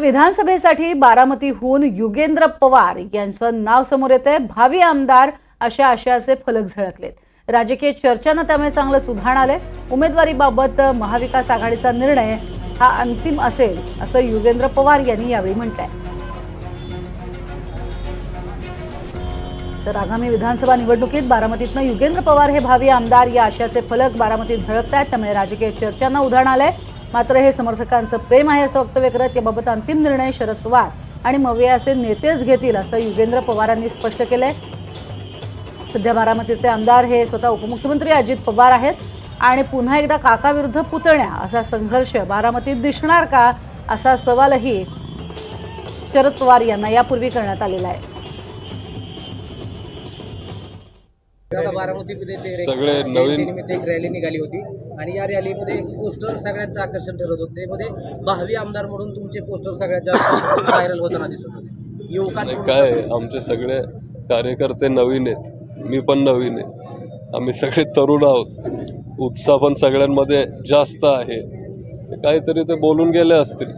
तर विधानसभेसाठी बारामतीहून युगेंद्र पवार यांचं नाव समोर येत आहे भावी आमदार अशा आशयाचे फलक झळकलेत. राजकीय चर्चांना त्यामुळे चांगलंच उधाण आलंय. उमेदवारीबाबत महाविकास आघाडीचा निर्णय हा अंतिम असेल असं युगेंद्र पवार यांनी यावेळी म्हटलंय. तर आगामी विधानसभा निवडणुकीत बारामतीतनं युगेंद्र पवार हे भावी आमदार या आशयाचे फलक बारामतीत झळकत आहेत त्यामुळे राजकीय चर्चांना उधाण आलंय. मात्र हे समर्थकांचं प्रेम आहे असं वक्तव्य करत याबाबत अंतिम निर्णय शरद पवार आणि मवियाचे नेतेच घेतील असं युगेंद्र पवारांनी स्पष्ट केलं आहे सध्या बारामतीचे आमदार हे स्वतः उपमुख्यमंत्री अजित पवार आहेत आणि पुन्हा एकदा काकाविरुद्ध पुतण्या असा संघर्ष बारामतीत दिसणार का असा सवालही शरद पवार यांना यापूर्वी करण्यात आलेला आहे. बारामतीमध्ये सगळे नवीन- एक रॅली निघाली होती. आणि या रॅलीमध्ये पोस्टर सगळ्यांचं आकर्षण ठरत होते. मध्ये भावी आमदार म्हणून तुमचे पोस्टर सगळ्यात जास्त व्हायरल होताना दिसत होते. आणि युवकांकडून काय आमचे सगळे कार्यकर्ते नवीन आहेत. मी पण नवीन आहे. आम्ही सगळे तरुण आहोत. उत्साह पण सगळ्यांमध्ये जास्त आहे. काहीतरी ते बोलून गेले असतील.